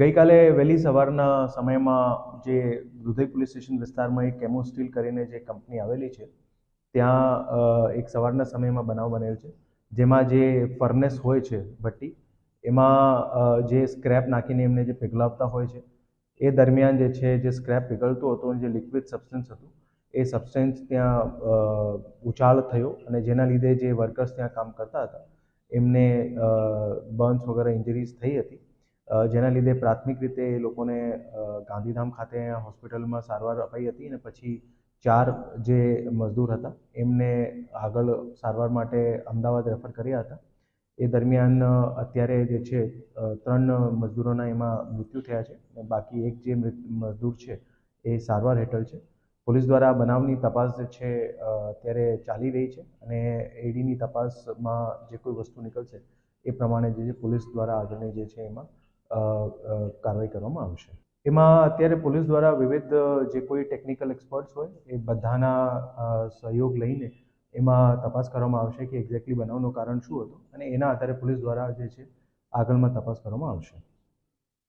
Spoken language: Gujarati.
ગઈકાલે વહેલી સવારના સમયમાં જે દુધઈ પોલીસ સ્ટેશન વિસ્તારમાં એક કેમો સ્ટીલ કરીને જે કંપની આવેલી છે, ત્યાં એક સવારના સમયમાં બનાવ બનેલ છે. જેમાં જે ફર્નેસ હોય છે ભઠ્ઠી, એમાં જે સ્ક્રેપ નાખીને એમને જે પીગલાવતા હોય છે, એ દરમિયાન જે છે, જે સ્ક્રેપ પીગળતું હતું અને જે લિક્વિડ સબસ્ટન્સ હતું, એ સબસ્ટન્સ ત્યાં ઉછાળ થયો અને જેના લીધે જે વર્કર્સ ત્યાં કામ કરતા હતા, એમને બર્ન્સ વગેરે ઇન્જરીઝ થઈ હતી. જેના લીધે પ્રાથમિક રીતે એ લોકોને ગાંધીધામ ખાતે હોસ્પિટલમાં સારવાર અપાઈ હતી અને પછી ચાર જે મજદૂર હતા, એમને આગળ સારવાર માટે અમદાવાદ રેફર કર્યા હતા. એ દરમિયાન અત્યારે જે છે ત્રણ મજદૂરોના એમાં મૃત્યુ થયા છે બાકી એક જે મજદૂર છે એ સારવાર હેઠળ છે. પોલીસ દ્વારા બનાવની તપાસ જે છે અત્યારે ચાલી રહી છે અને એડીની તપાસમાં જે કોઈ વસ્તુ નીકળશે એ પ્રમાણે જે છે પોલીસ દ્વારા આગળની જે છે એમાં કાર્યવાહી કરવામાં આવશે. એમાં અત્યારે પોલીસ દ્વારા વિવિધ જે કોઈ ટેકનિકલ એક્સપર્ટ્સ હોય, એ બધાના સહયોગ લઈને એમાં તપાસ કરવામાં આવશે કે એક્ઝેક્ટલી બનાવનું કારણ શું હતું અને એના આધારે પોલીસ દ્વારા જે છે, આગળમાં તપાસ કરવામાં આવશે.